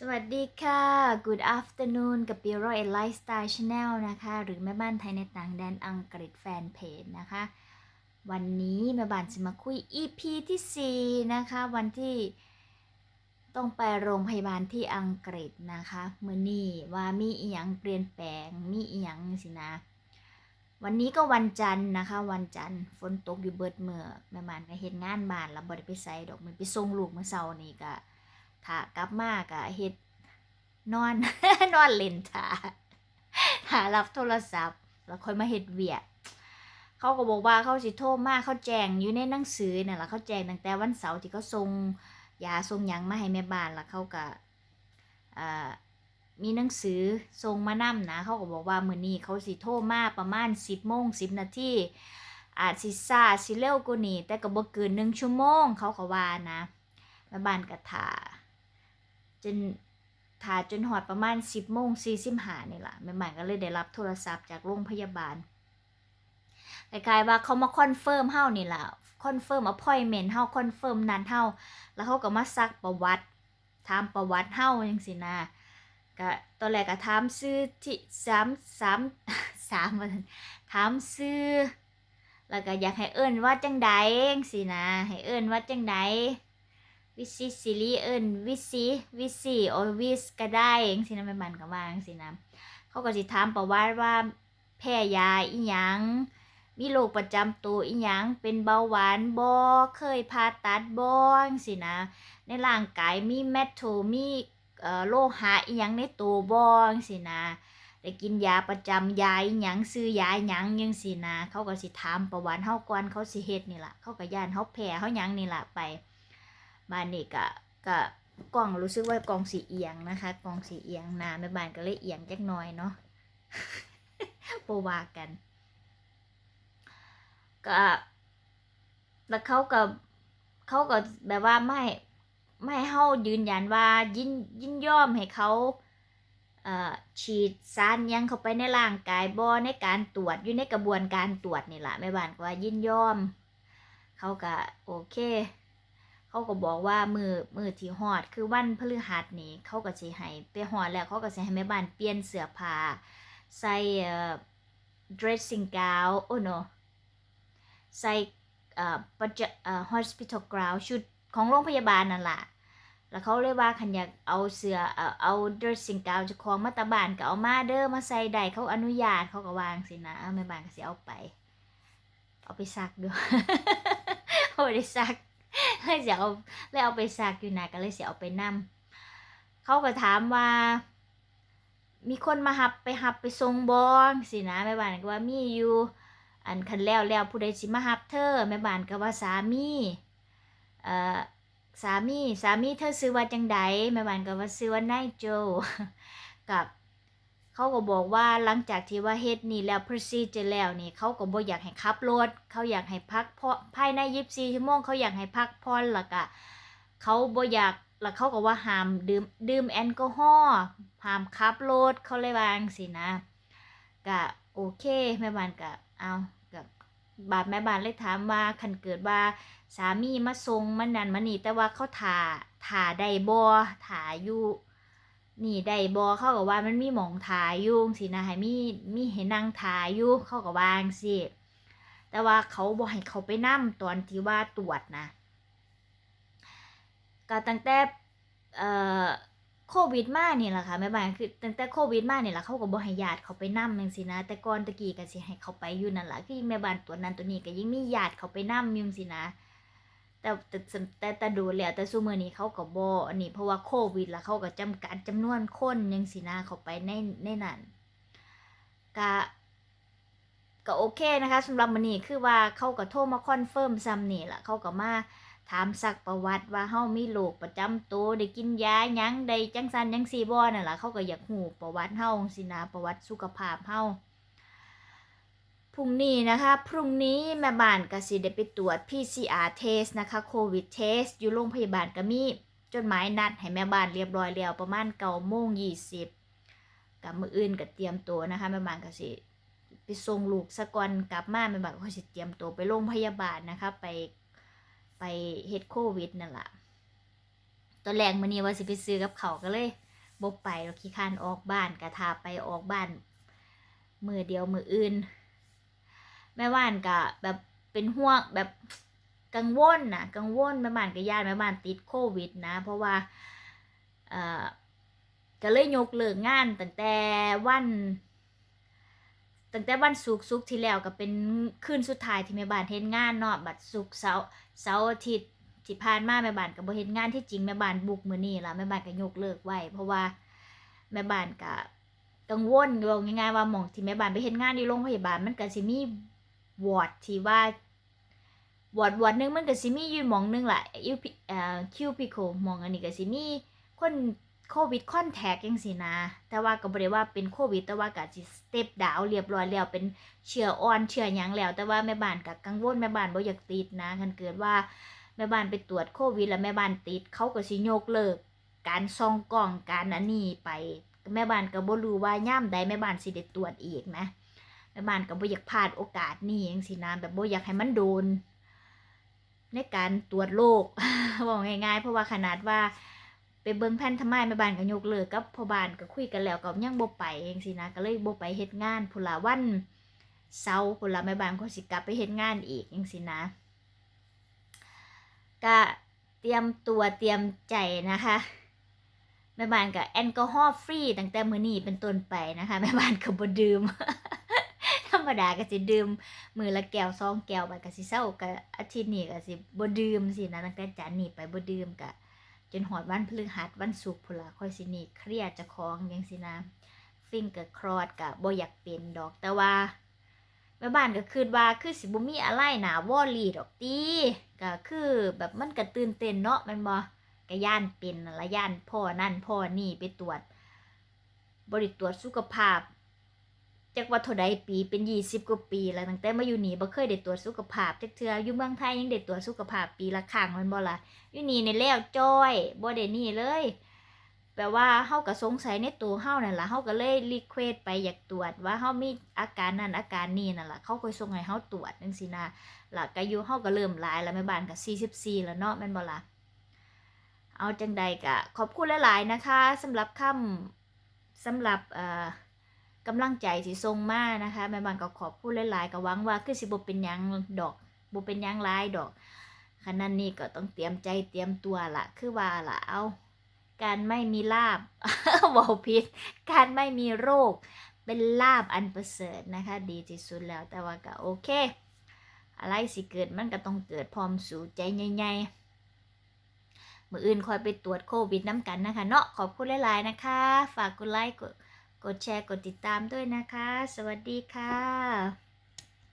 สวัสดีค่ะ Good afternoon กับ b i r o and Lifestyle Channel นะคะ หรือแม่บ้านไทยในต่างแดนอังกฤษแฟนเพจนะคะ วันนี้แม่บ้านจะมาคุย EP ที่ 4 นะคะ วันที่ต้องไปโรงพยาบาลที่อังกฤษนะคะเมื่อนี้ว่ามีอีหยังเปลี่ยนแปลง มีอีหยังสินะ วันนี้ก็วันจันทร์นะคะ วันจันทร์ฝนตกอยู่เบิดเมื่อแม่บ้านก็เฮ็ดงานบ้านแล้วบ่ได้ไปไสดอกมันไปส่งลูกเมื่อเช้านี่ก็ ถ้ากลับมากะเฮ็ดนอน นอนเล่นถาหารับโทรศัพท์ แล้วค่อยมาเฮ็ดเวียกเขาก็บอกว่าเขาสิโทรมาเขาแจ้งอยู่ในหนังสือนั่นแหละเขาแจ้งตั้งแต่วันเสาร์ที่เขาส่งยาส่งยังมาให้แม่บ้านแล้วเขาก็มีหนังสือส่งมานํนะเขาก็บอกว่ามื้อนี้เขาสิโทรมาประมาณ 10โมง10 นาทีอาจสิซ่าสิเร็วกว่านี้แต่ก็บ่เกิน1ชั่วโมงเขาก็ว่านะแม่บ้านก็ท่า จนถ่าจนหอดประมาณ 10โมง45นี่ล่ะใหม่ๆก็เลยได้รับโทรศัพท์จากโรงพยาบาลคล้ายๆว่าเขามาคอนเฟิร์มเฮานี่ล่ะคอนเฟิร์มอพอยเมนต์เฮาคอนเฟิร์มนัดเฮาแล้วเขาก็มาซักประวัติถามประวัติเฮาจังซี่นะก็ตอนแรกก็ถามชื่อที่3 3 3ว่าซั่นถามชื่อแล้วก็อยากให้เอิ้นว่าจังใดจังซี่นะให้เอิ้นว่าจังใด วิซิซิลีเอิญวิซิวิซิโอวิสก็ได้เองสินะแม่มันก็ว่างสินะเขาก็สิถามประวัติว่าแพ้ยาอีหยังมีโรคประจำตัวอีหยังเป็นเบาหวานบ่เคยผ่าตัดบ่จังสินะ ในร่างกายมีแมทโทมีเอ่อโลหะอีหยังในตัวบ่จังสินะได้กินยาประจำยาอีหยังซื้อยาอีหยังจังสินะ เขาก็สิถามประวัติเฮาก่อนเขาสิเฮ็ดนี่ล่ะ เขาก็ย่านเฮาแพ้เฮาหยังนี่ล่ะไป บ้านนี่ก็ก็กล้องรู้สึกว่ากล้องสีเอียงนะคะกล้องสีเอียงนาแม่บ้านก็เลยเอียงจักหน่อยเนาะโปว่ากันก็แล้วเขาก็เขาก็แบบว่าไม่ไม่ให้เฮายืนยันว่ายินยินยอมให้เขาฉีดสารยังเข้าไปในร่างกายบ่ในการตรวจอยู่ในกระบวนการตรวจนี่แหละแม่บ้านก็ว่ายินยอม เขาก็โอเค เขาก็บอกว่ามือมือที่ฮอดคือวันพฤหัสนี่เขาก็สิให้ไปฮอดแล้วเขาก็สิให้แม่บ้านเปลี่ยนเสื้อผ้าใส่เอ่อ dressing gown โอ้ no ใส่เอ่อปัจจเอ่อ hospital gown ชุดของโรงพยาบาลนั่นแหละแล้วเขาเลยว่าคันอยากเอาเสื้อเอ่อเอา dressing gown จากของมาตาบ้านก็เอามาเด้อมาใส่ได้เขาอนุญาตเขาก็วางสินะแม่บ้านก็สิเอาไป เอาไปซักด้วยเอาไปซัก เลยเสิเอาเลยเอาไปซักอยู่นะก็เลยเสิเอาไปนํเขาก็ถามว่า มีคนมาหับไปหับไปส่งบ่สินะแม่บ้านก็ว่ามีอยู่อันคันแล้วแล้วผู้ใดสิมาหับเธอแม่บ้านก็ว่าสามีเอ่อสามีสามีเธอซื้อว่าจังใดแม่บ้านก็ว่าซื้อว่านายโจกับ เขาก็บอกว่าหลังจากที่ว่าเฮ็ดนี่แล้ว procedure แล้วนี่เขาก็บ่อยากให้ขับรถเขาอยากให้พักพอภายใน24ชั่วโมงเขาอยากให้พักผ่อนล้วก็เขาบ่อยากแล้วเขาก็ว่าห้ามดื่มดื่มแอลกอฮอล์ห้ามขับรถเขาเลยว่าังซี่นะก็โอเคแม่บ้านก็เอากับบาดแม่บ้านเลยถามว่าคันเกิดว่าสามีมาส่งมันนั่นมานี่แต่ว่าเขาถ่าถ่าได้บ่ถ่าอยู่ นี่ได้บอเข้ากับว่ามันมีหมองทายยู่สินะให้มีมีให้นั่งทายอยู่เข้ากับว่างสิแต่ว่าเขาบอกให้เขาไปนั่มตอนที่ว่าตรวจนะก็ตั้งแต่เอ่อโควิดมานี่แหละค่ะแม่บ้านคือตั้งแต่โควิดมานี่แหละเขาก็บ่ให้ญาติเขาไปนำจังซี่นะ แต่ก่อนตะกี้ก็สิให้เขาไปอยู่นั่นแหละคือแม่บ้านตัวนั้นตัวนี้ก็ยังมีญาติเขาไปนำอยู่จังซี่นะ แต่แต่แต่แต่ดูแล้วแต่ซุมื้อนี้เขาก็บ่อันนี้เพราะว่าโควิดแล้วเขาก็จำกัดจำนวนคนจังซี่นะเข้าไปในในนั้นก็ก็โอเคนะคะสำหรับมื้อนี้คือว่าเขาก็โทรมาคอนเฟิร์มซ้ำนี่ล่ะเขาก็มาถามซักประวัติว่าเฮามีโรคประจำตัวได้กินยาหยังได้จังซั่นจังซี่บ่นั่นล่ะเขาก็อยากฮู้ประวัติเฮาจังซี่นะประวัติสุขภาพเฮา พรุ่งนี้นะคะ พรุ่งนี้แม่บ้านก็สิได้ไปตรวจ PCR test นะคะโควิด test อยู่โรงพยาบาลก็มีจดหมายนัดให้แม่บ้านเรียบร้อยแล้วประมาณ9โมง20กับมืออื่นก็เตรียมตัวนะคะแม่บ้านก็สิไปส่งลูกซะก่อนกลับมาแม่บ้านก็สิเตรียมตัวไปโรงพยาบาลนะคะไปไปเฮ็ดโควิดนั่นแหละตอนแรกมื้อนี้ว่าสิไปซื้อกับเขาก็เลยบ่ไปหรอกขี้คานออกบ้านกะทาไปออกบ้านมือเดียวมืออื่น แม่บ้านก็แบบเป็นห่วงแบบกังวลนะกังวลแม่บ้านก็ย่านแม่บ้านติดโควิด นะ เพราะว่าเอ่อก็เลยยกเลิกงานตั้งแต่วันตั้งแต่วันศุกร์ศุกร์ที่แล้วก็เป็นคืนสุดท้ายที่แม่บ้านเฮ็ดงานเนาะบัดศุกร์เสาร์เสาร์อาทิตย์ที่ผ่านมาแม่บ้านก็บ่เฮ็ดงานที่จริงแม่บ้านบุกมื้อนี้ล่ะแม่บ้านก็ยกเลิกไว้เพราะว่าแม่บ้านก็กังวลว่าง่ายๆว่าหม่องที่แม่บ้านไปเฮ็ดงานที่โรงพยาบาลมันก็สิมี วอร์ดที่ว่าวอร์ดวอร์ดหนึงมันก็สิมียู่หมองหนึงแหละยูพิเอ่อคิวพิโคมองอันนี้ก็สิมีคนโควิดคอนแทคจังซี่นะ แต่ว่าก็บ่ได้ว่าเป็นโควิด แต่ว่าก็สิสเต็ปดาวเรียบร้อยแล้วเป็นเชื้ออ่อนเชื้อหยังแล้ว แต่ว่าแม่บ้านก็กังวลแม่บ้านบ่อยากติดนะคันเกิดว่าแม่บ้านไปตรวจโควิด แล้วแม่บ้านติดเขาก็สิยกเลิก การส่องกล้องการอันนี้ไปแม่บ้านก็บ่รู้ว่าย่ามใดแม่บ้านสิได้ตรวจอีกนะ แม่บ้านก็บ่อยากพลาดโอกาสนี้จังซี่นะแบบบ่อยากให้มันโดน ในการตรวจโรคบอกง่ายๆ เพราะว่าขนาดว่าไปเบิ่งแผ่นทำไมแม่บ้านก็ยกเลิกกับพ่อบ้านก็คุยกันแล้วก็ยังบ่ไปจังซี่นะก็เลยบ่ไปเฮ็ดงานพุ่นละวันเสาร์พุ่นละแม่บ้านก็สิกลับไปเฮ็ดงานอีกจังซี่นะก็เตรียมตัวเตรียมใจนะคะแม่บ้านก็แอลกอฮอล์ฟรีตั้งแต่มื้อนี้เป็นต้นไปนะคะแม่บ้านก็บ่ดื่ม รรมดาก็สิดื่มมือละแก้วสองแก้วไปก็สิเศร้าก็อาทิตย์นี้ก็สิบ่ดื่มสินะตั้งแต่จันทร์นี้ไปบ่ดื่มก็จนหอดวันพฤหัสวันศุกร์พุ่นละค่อยสินี่เครียดจะของจังซี่นะฟิงก็คลอดก็บ่อยากเป็นดอกแต่ว่าแม่บ้านก็คิดว่าคือสิบ่มีอะไรหนาวอลีดอกติก็คือแบบมันก็ตื่นเต้นเนาะม่นบ่ก็ย่านเป็นนั่นละย่านพ่อนั่นพ่อนี่ไปตรวจบริตรวจสุขภาพ จักว่าเท่าใดปีเป็นยี่สิบกว่าปี แล้วตั้งแต่มาอยู่นี่บ่เคยได้ตรวจสุขภาพจักเทื่ออยู่เมืองไทยยังได้ตรวจสุขภาพปีละครั้งแมันบ่ล่ะอยู่นี่นี่แล้วจ้อยบ่ได้นี่เลยแปลว่าเฮาก็สงสัยในตัวเฮานั่นล่ะเฮาก็เลยรีเควสไปอยากตรวจว่าเฮามีอาการนั้นอาการนี้นั่นล่ะเขาค่อยส่งให้เฮาตรวจจังซี่นะล่ะก็อายุเฮาก็เริ่มหลายแล้วแม่บ้านก็44แล้วเนาะแม่นบ่ล่ะเอาจังใดก็ขอบคุณหลายๆนะคะสำหรับคำสำหรับเอ่อ กำลังใจที่ส่งมานะคะแม่บ้านก็ขอบคุณหลายๆก็หวังว่าคือสิบ่เป็นยังดอกบ่เป็นยังหลายดอกขณะนี้ก็ต้องเตรียมใจเตรียมตัวละคือว่าละเอาการไม่มีลาบเวาพิษการไม่มีโรค เป็นลาบอันประเสริฐนะคะ ดีที่สุดแล้วแต่ว่าก็โอเค อะไรสิเกิดมันก็ต้องเกิดพร้อมสู่ใจใหญ่ๆมืออื่นคอยไปตรวจโควิดน้ำกันนะคะ เนาะขอบคุณหลายๆนะคะ ฝากกดไลค์กด กดแชร์กดติดตามด้วยนะคะ สวัสดีค่ะ